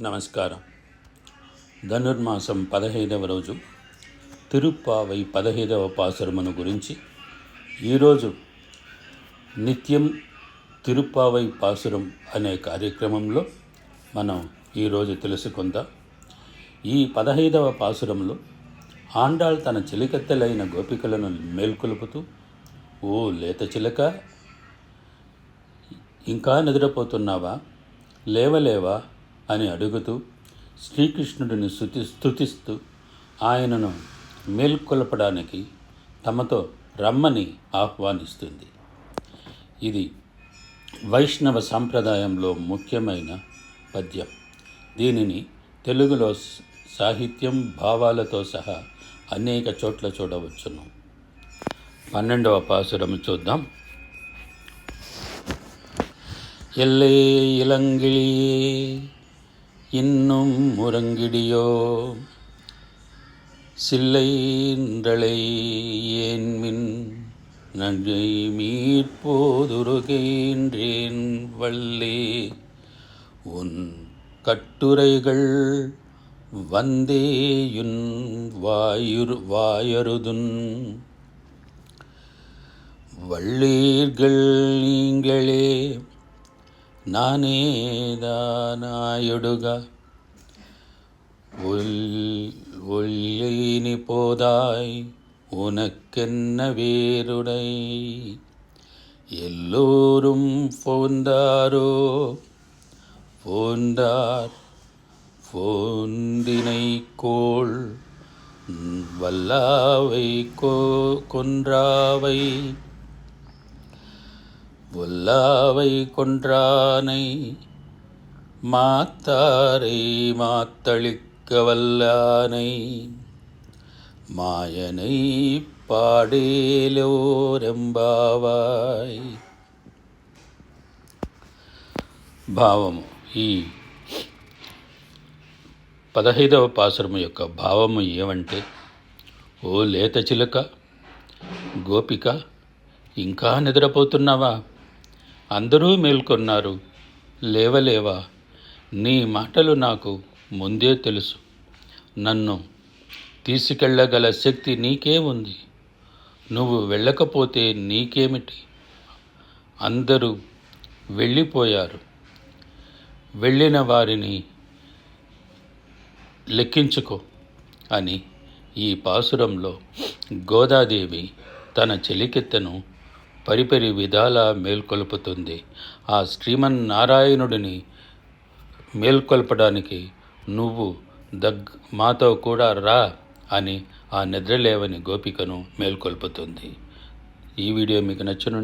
నమస్కారం. ధనుర్మాసం పదహైదవ రోజు తిరుప్పావై పదహైదవ పాసురమును గురించి ఈరోజు నిత్యం తిరుప్పావై పాసురం అనే కార్యక్రమంలో మనం ఈరోజు తెలుసుకుందాం. ఈ పదహైదవ పాసురంలో ఆండాళ్ తన చిలికత్తెలైన గోపికలను మేల్కొలుపుతూ ఓ లేత చిలక ఇంకా నిద్రపోతున్నావా? లేవలేవా అని అడుగుతూ శ్రీకృష్ణుడిని స్థుతి స్థుతిస్తూ ఆయనను మేల్కొలపడానికి తమతో రమ్మని ఆహ్వానిస్తుంది. ఇది వైష్ణవ సాంప్రదాయంలో ముఖ్యమైన పద్యం. దీనిని తెలుగులో సాహిత్యం భావాలతో సహా అనేక చోట్ల చూడవచ్చును. పన్నెండవ పాసురము చూద్దాం. ఎల్లే ఇలంగిళి இன்னும் முரங்கிடியோ? சில்லைன்றலை ஏன்மின் நன்றை மீட்போதுருகின்றேன் வள்ளே. உன் கட்டுரைகள் வந்தேயுன் வாயுரு வாயருதுன் வள்ளீர்கள் நீங்களே నానేదానాయుడుగా ஒல்லினி போதாய் உனக்கென்ன வேருடை எல்லோரும் போந்தாரோ போந்தார் போந்தினை கோள் வல்லாவை கோ கொன்றாவை ஒல்லாவை கொன்றானை மாத்தாரை மாத்தளிக்க வல்லானை మాయనై పాడేలోరెంబావాయ్ భావము ఈ పదహైదవ పాసురము యొక్క భావము ఏమంటే ఓ లేత చిలుక గోపిక ఇంకా నిద్రపోతున్నావా అందరూ మేల్కొన్నారు. లేవలేవా నీ మాటలు నాకు ముందే తెలుసు. నన్ను తీసుకెళ్ళగల శక్తి నీకే ఉంది. నువ్వు వెళ్ళకపోతే నీకేమిటి? అందరూ వెళ్ళిపోయారు. వెళ్ళిన వారిని లెక్కించుకో అని ఈ పాసురంలో గోదాదేవి తన చెలికెత్తను పరిపరి విధాలా మేల్కొల్పుతుంది. ఆ శ్రీమన్నారాయణుడిని మేల్కొల్పడానికి నువ్వు దగ్ మాతో కూడా రా అని ఆ నిద్రలేవని గోపికను మేల్కొల్పుతుంది. ఈ వీడియో మీకు నచ్చునుంటే